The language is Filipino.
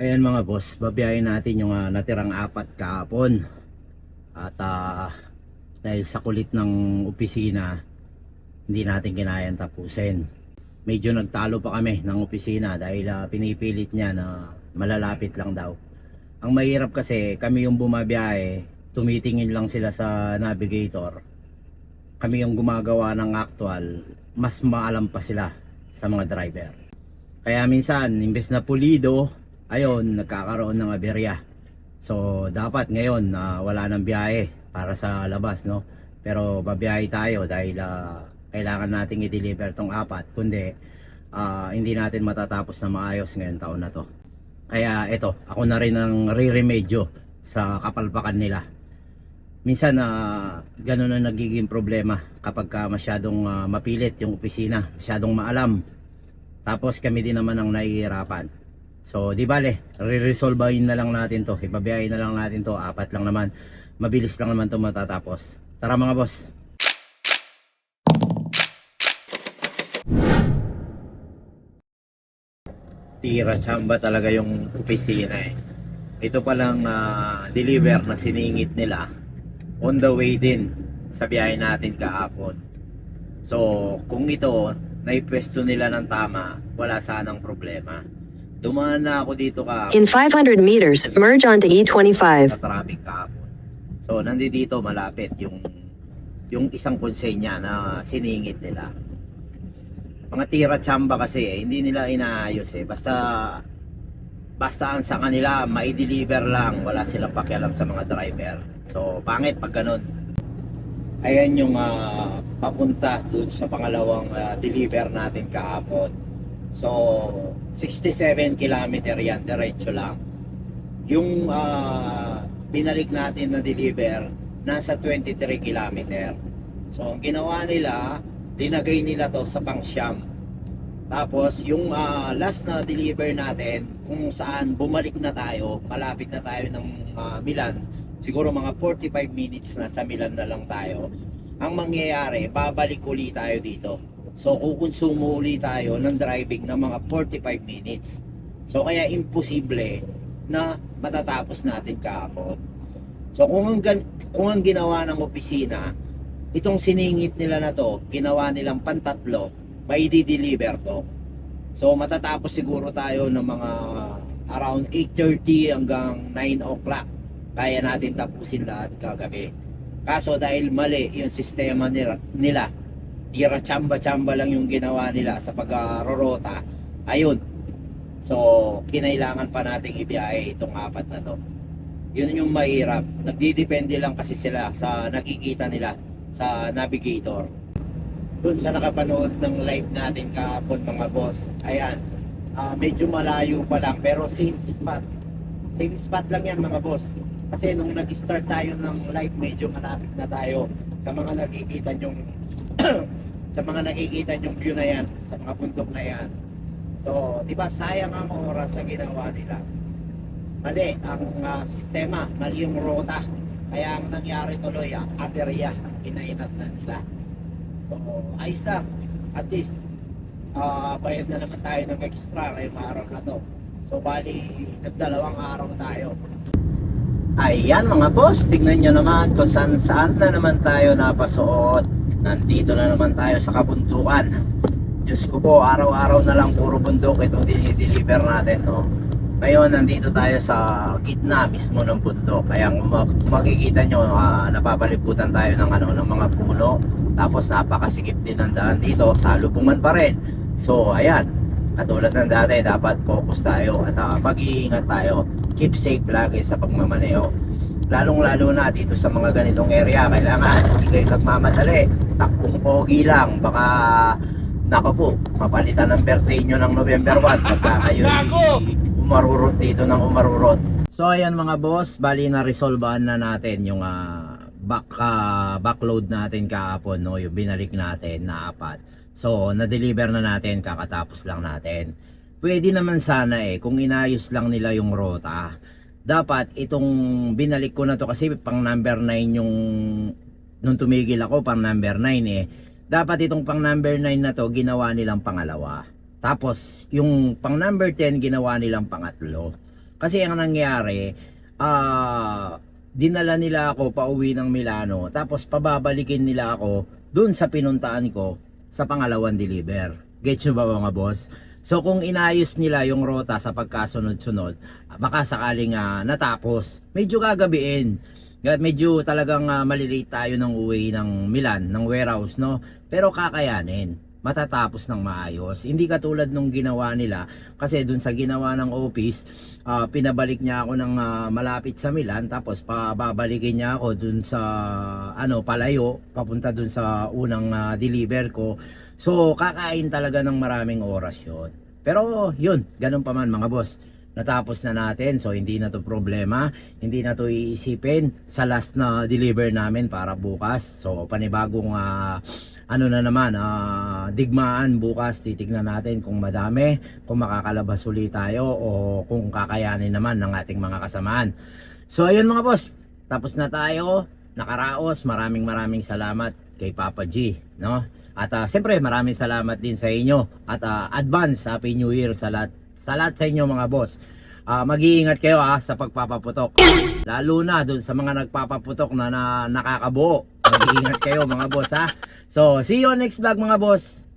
Ayan mga boss, babiyahin natin yung ah, natirang apat kahapon. At ah, dahil sa kulit ng opisina, hindi natin kinayang tapusin. Medyo nagtalo pa kami ng opisina dahil ah, pinipilit niya na malalapit lang daw. Ang mahirap kasi kami yung bumabiyahe, tumitingin lang sila sa navigator. Kami yung gumagawa ng actual, mas maalam pa sila sa mga driver. Kaya minsan, imbes na pulido, ayun, nagkakaroon ng aberya. So, dapat ngayon na wala nang biyahe para sa labas, no? Pero babiyahe tayo dahil ah, kailangan nating i-deliver tong apat. Kundi, ah, hindi natin matatapos na maayos ngayon taon na to. Kaya ito, ako na rin ang re-remedyo sa kapalpakan nila. Minsan na ganun ang nagiging problema kapag ka masyadong ah, mapilit yung opisina, masyadong maalam. Tapos kami din naman ang nahihirapan. So, di bale, re-resolvein na lang natin to. Ibabiyahin na lang natin to. Apat lang naman. Mabilis lang naman to matatapos. Tara mga boss. Tira chamba talaga yung opisina eh. Ito palang ah, deliver na siningit nila on the way din sa biyahe natin kahapon. So, kung ito naipwesto nila ng tama, wala sanang problema. Dumaan na ako dito ka In 500 meters, merge onto E25. sa traffic kahapon. So, nandito malapit yung yung isang konsenya na siningit nila. Mga tira chamba kasi eh, hindi nila inaayos eh. Basta basta ang sa kanila mai-deliver lang, wala silang pakialam sa mga driver. So, pangit pag ganun. Ayan yung ah, papunta dun sa pangalawang ah, deliver natin kahapon. So, 67 kilometer yan, diretso lang. Yung ah, binalik natin na deliver, nasa 23 kilometer. So, ang ginawa nila, linagay nila to sa pangsyam. Tapos, yung ah, last na deliver natin, kung saan bumalik na tayo, malapit na tayo ng ah, Milan, siguro mga 45 minutes na sa Milan na lang tayo. Ang mangyayari, babalik uli tayo dito. So, kukonsumo uli tayo ng driving ng mga 45 minutes. So, kaya imposible na matatapos natin kahapon. So, kung ang, kung ang ginawa ng opisina, itong siningit nila na to, ginawa nilang pantatlo, may di-deliver to. So, matatapos siguro tayo ng mga around 8.30 hanggang 9 o'clock. Kaya natin tapusin lahat kagabi. Kaso dahil mali yung sistema nila, nila tira chamba-chamba lang yung ginawa nila sa pag-rorota, ayun. So, kinailangan pa nating ibiyahe itong apat na to. Yun yung mahirap. Nagdidepende lang kasi sila sa nakikita nila sa navigator. Doon sa nakapanood ng live natin kahapon mga boss, ayan, ah, medyo malayo pa lang pero same spot. Same spot lang yan mga boss. Kasi nung nag-start tayo ng live, medyo malapit na tayo sa mga nakikita nyong sa mga nakikita nyong view na yan, sa mga bundok na yan. So, di ba sayang ang oras na ginawa nila. Mali ang ah, sistema, mali yung rota. Kaya ang nangyari tuloy, ah, aberya ang inainat na nila. So, ayos lang. At least, ah, bayad na naman tayo ng extra ngayong araw na to. So, bali, nagdalawang araw tayo. Ayan mga boss, tignan nyo naman kung saan saan na naman tayo napasuot. Nandito na naman tayo sa kabundukan. Diyos ko po, araw-araw na lang puro bundok itong dinideliver natin. No? Ngayon, nandito tayo sa gitna mismo ng bundok. Kaya kung mak- kung makikita nyo, ah, napapalibutan tayo ng, ano, ng mga puno. Tapos napakasikip din ng daan dito. Sa lubungan pa rin. So, ayan. Katulad ng dati, dapat focus tayo at ah, mag-iingat tayo. Keep safe lagi sa pagmamaneho. Lalong-lalo na dito sa mga ganitong area, kailangan hindi kayo nagmamadali. Takbong pogi lang, baka nako po, mapalitan ng birthday nyo ng November 1 pagka kayo umarurot dito ng umarurot. So ayan mga boss, bali na resolvean na natin yung ah, back ah, backload natin kahapon no, yung binalik natin na apat. So na-deliver na natin kakatapos lang natin. Pwede naman sana eh kung inayos lang nila yung rota. Dapat itong binalik ko na to kasi pang number 9 yung nung tumigil ako pang number 9 eh. Dapat itong pang number 9 na to ginawa nilang pangalawa. Tapos yung pang number 10 ginawa nilang pangatlo. Kasi ang nangyari, ah, dinala nila ako pauwi ng Milano, tapos pababalikin nila ako dun sa pinuntaan ko sa pangalawang deliver. Gets nyo ba mga boss? So kung inayos nila yung rota sa pagkasunod-sunod, baka sakaling ah, natapos, medyo gagabiin. Medyo talagang uh, malilate tayo ng uwi ng Milan, ng warehouse, no? Pero kakayanin. Matatapos ng maayos. Hindi katulad nung ginawa nila. Kasi dun sa ginawa ng office, ah, pinabalik niya ako ng ah, malapit sa Milan. Tapos pababalikin niya ako dun sa, ano, palayo. Papunta dun sa unang ah, deliver ko. So, kakain talaga ng maraming oras yun. Pero, yun, ganun pa man mga boss. Natapos na natin, so hindi na to problema. Hindi na to iisipin sa last na deliver namin para bukas. So, panibagong ah, ano na naman, ah, digmaan bukas. Titignan natin kung madami, kung makakalabas ulit tayo o kung kakayanin naman ng ating mga kasamaan. So, ayun mga boss. Tapos na tayo. Nakaraos. Maraming maraming salamat kay Papa G. No? At ah, siyempre maraming salamat din sa inyo at ah, advance Happy New Year sa lahat sa lahat sa inyo mga boss. Ah, mag-iingat kayo ah, sa pagpapaputok. Lalo na dun sa mga nagpapaputok na, na nakakabuo. Mag-iingat kayo mga boss ha. So, see you next vlog mga boss.